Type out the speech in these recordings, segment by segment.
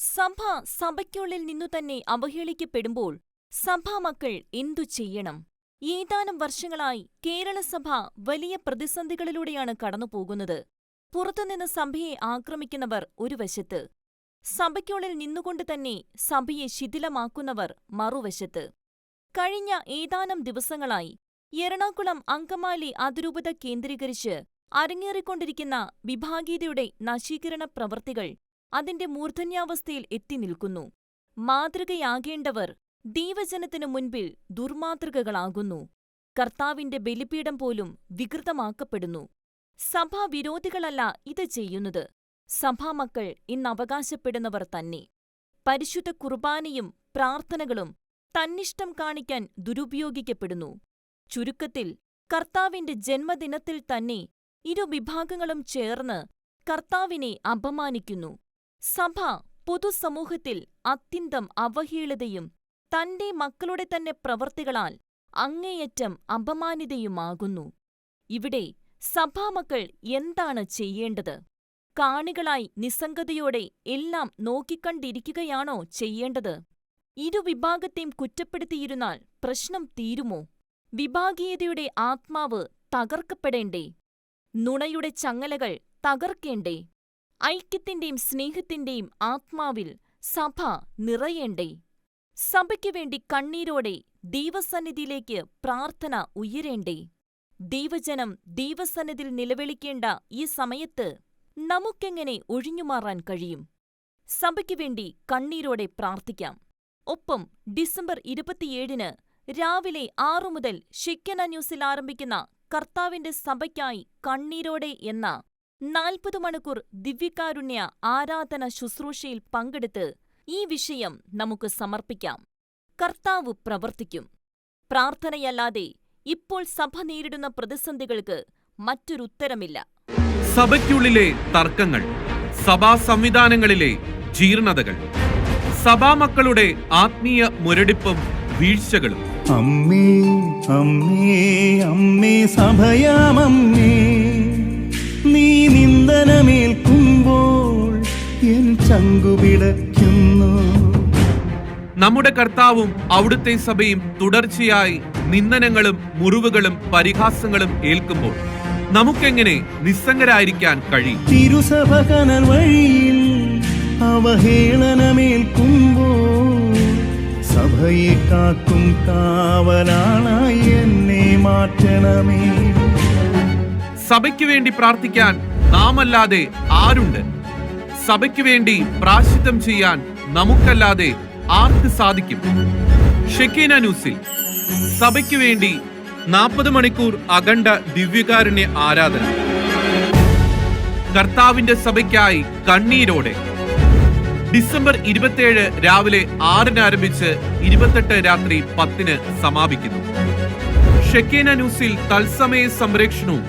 സഭ സഭയ്ക്കുള്ളിൽ നിന്നു തന്നെ അവഹേളിക്കപ്പെടുമ്പോൾ സഭാമക്കൾ എന്തു ചെയ്യണം? ഏതാനും വർഷങ്ങളായി കേരളസഭ വലിയ പ്രതിസന്ധികളിലൂടെയാണ് കടന്നുപോകുന്നത്. പുറത്തുനിന്ന് സഭയെ ആക്രമിക്കുന്നവർ ഒരു വശത്ത്, സഭയ്ക്കുള്ളിൽ നിന്നുകൊണ്ട് തന്നെ സഭയെ ശിഥിലമാക്കുന്നവർ മറുവശത്ത്. കഴിഞ്ഞ ഏതാനും ദിവസങ്ങളായി എറണാകുളം അങ്കമാലി അതിരൂപത കേന്ദ്രീകരിച്ച് അരങ്ങേറിക്കൊണ്ടിരിക്കുന്ന വിഭാഗീയതയുടെ നശീകരണ പ്രവൃത്തികൾ അതിന്റെ മൂർധന്യാവസ്ഥയിൽ എത്തിനിൽക്കുന്നു. മാതൃകയാകേണ്ടവർ ദൈവജനത്തിനു മുൻപിൽ ദുർമാതൃകകളാകുന്നു. കർത്താവിന്റെ ബലിപീഠം പോലും വികൃതമാക്കപ്പെടുന്നു. സഭാവിരോധികളല്ല ഇത് ചെയ്യുന്നത്. സഭാമക്കൾ ഇന്നവകാശപ്പെടുന്നവർ തന്നെ. പരിശുദ്ധ കുർബാനയും പ്രാർത്ഥനകളും തന്നിഷ്ടം കാണിക്കാൻ ദുരുപയോഗിക്കപ്പെടുന്നു. ചുരുക്കത്തിൽ കർത്താവിന്റെ ജന്മദിനത്തിൽ തന്നെ ഇരുവിഭാഗങ്ങളും ചേർന്ന് കർത്താവിനെ അപമാനിക്കുന്നു. സഭ പൊതുസമൂഹത്തിൽ അത്യന്തം അവഹേളിതയും തന്റെ മക്കളുടെ തന്നെ പ്രവർത്തികളാൽ അങ്ങേയറ്റം അപമാനിതയുമാകുന്നു. ഇവിടെ സഭാമക്കൾ എന്താണ് ചെയ്യേണ്ടത്? കാണികളായി നിസ്സംഗതയോടെ എല്ലാം നോക്കിക്കണ്ടിരിക്കുകയാണോ ചെയ്യേണ്ടത്? ഇരുവിഭാഗത്തെയും കുറ്റപ്പെടുത്തിയിരുന്നാൽ പ്രശ്നം തീരുമോ? വിഭാഗീയതയുടെ ആത്മാവ് തകർക്കപ്പെടേണ്ടേ? നുണയുടെ ചങ്ങലകൾ തകർക്കേണ്ടേ? ഐക്യത്തിന്റെയും സ്നേഹത്തിന്റെയും ആത്മാവിൽ സഭ നിറയേണ്ടേ? സഭയ്ക്കുവേണ്ടി കണ്ണീരോടെ ദൈവസന്നിധിയിലേക്ക് പ്രാർത്ഥന ഉയരേണ്ടേ? ദൈവജനം ദൈവസന്നിധിയിൽ നിലവിളിക്കേണ്ട ഈ സമയത്ത് നമുക്കെങ്ങനെ ഒഴിഞ്ഞുമാറാൻ കഴിയും? സഭയ്ക്കുവേണ്ടി കണ്ണീരോടെ പ്രാർത്ഥിക്കാം. ഒപ്പം ഡിസംബർ ഇരുപത്തിയേഴിന് രാവിലെ ആറു മുതൽ ഷിക്കന ന്യൂസിൽ ആരംഭിക്കുന്ന കർത്താവിന്റെ സഭയ്ക്കായി കണ്ണീരോടെ എന്ന നാൽപ്പത് മണിക്കൂർ ദിവ്യകാരുണ്യ ആരാധന ശുശ്രൂഷയിൽ പങ്കെടുത്ത് ഈ വിഷയം നമുക്ക് സമർപ്പിക്കാം. കർത്താവ് പ്രവർത്തിക്കും. പ്രാർത്ഥനയല്ലാതെ ഇപ്പോൾ സഭ നേരിടുന്ന പ്രതിസന്ധികൾക്ക് മറ്റൊരുത്തരമില്ല. സഭയ്ക്കുള്ളിലെ തർക്കങ്ങൾ സഭാ സംവിധാനങ്ങളിലെ ജീർണതകൾ സഭാമക്കളുടെ ആത്മീയ മുരടിപ്പും വീഴ്ചകളും അമ്മേ അമ്മേ അമ്മേ സഭയാമമ്മേ നമ്മുടെ കർത്താവും അവിടുത്തെ സഭയും തുടർച്ചയായി നിന്ദനങ്ങളും മുറിവുകളും പരിഹാസങ്ങളും ഏൽക്കുമ്പോൾ നമുക്കെങ്ങനെ നിസ്സംഗരായിരിക്കാൻ കഴിയും? തിരുസഭ കനൽ വഴിയിൽ അവഹേളനമേൽക്കുമ്പോൾ സഭയെ കാക്കും കാവലാണായി എന്നെ മാറ്റണമേ. സഭയ്ക്ക് വേണ്ടി പ്രാർത്ഥിക്കാൻ നാമല്ലാതെ ആരുണ്ട്? സഭയ്ക്ക് വേണ്ടി പ്രാശിത്തം ചെയ്യാൻ നമുക്കല്ലാതെ ആർക്ക് സാധിക്കും? ഷെക്കീന ന്യൂസിൽ. സഭയ്ക്ക് വേണ്ടി നാൽപ്പത് മണിക്കൂർ അഖണ്ഡ ദിവ്യകാരുണ്യ ആരാധന. കർത്താവിന്റെ സഭയ്ക്കായി കണ്ണീരോടെ. ഡിസംബർ ഇരുപത്തിയേഴ് രാവിലെ ആറിന് ആരംഭിച്ച് ഇരുപത്തെട്ട് രാത്രി പത്തിന് സമാപിക്കുന്നു. ഷെക്കേന ന്യൂസിൽ തത്സമയ സംപ്രേക്ഷണവും.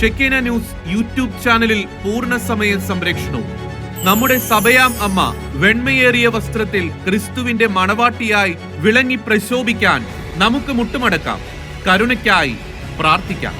ഷെക്കേന ന്യൂസ് യൂട്യൂബ് ചാനലിൽ പൂർണ സമയ സംരക്ഷണവും നമ്മുടെ സഭയാം അമ്മ വെണ്മയേറിയ വസ്ത്രത്തിൽ ക്രിസ്തുവിന്റെ മണവാട്ടിയായി വിളങ്ങി പ്രശോഭിക്കാൻ നമുക്ക് മുട്ടുമടക്കാം. കരുണയ്ക്കായി പ്രാർത്ഥിക്കാം.